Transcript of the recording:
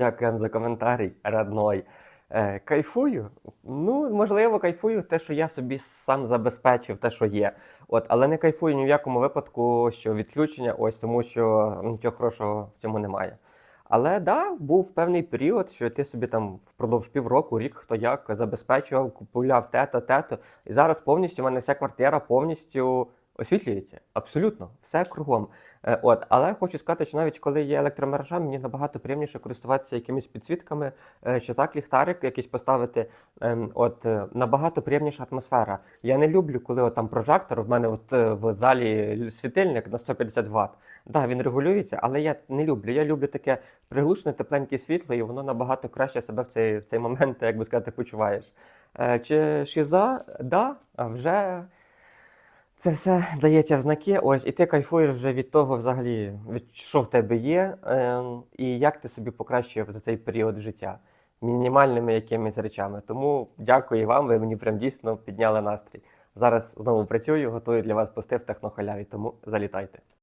Дякуємо за коментарі, родной. Е, кайфую. Ну, можливо, кайфую те, що я собі сам забезпечив, те, що є. От, але не кайфую ні в якому випадку, що відключення, ось тому що нічого хорошого в цьому немає. Але да, був певний період, що ти собі там впродовж півроку, рік хто як забезпечував, купував тето, тето. І зараз повністю в мене вся квартира повністю освітлюється. Абсолютно, все кругом. Е, От, але хочу сказати, що навіть коли є електромережа, мені набагато приємніше користуватися якимись підсвітками, е, чи так ліхтарик якийсь поставити. Ем, От е, набагато приємніша атмосфера. Я не люблю, коли от, там прожектор. В мене от в залі світильник на 150 Вт. Да, він регулюється, але я не люблю. Я люблю таке приглушене, тепленьке світло, і воно набагато краще себе в цей, в цей момент, як би сказати, почуваєш. Чи шиза? Да, вже. Це все дається в знаки, ось, і ти кайфуєш вже від того, взагалі, від що в тебе є, е, і як ти собі покращив за цей період життя мінімальними якимись речами. Тому дякую вам, ви мені прям дійсно підняли настрій. Зараз знову працюю, готую для вас пости в технохаляві, тому залітайте.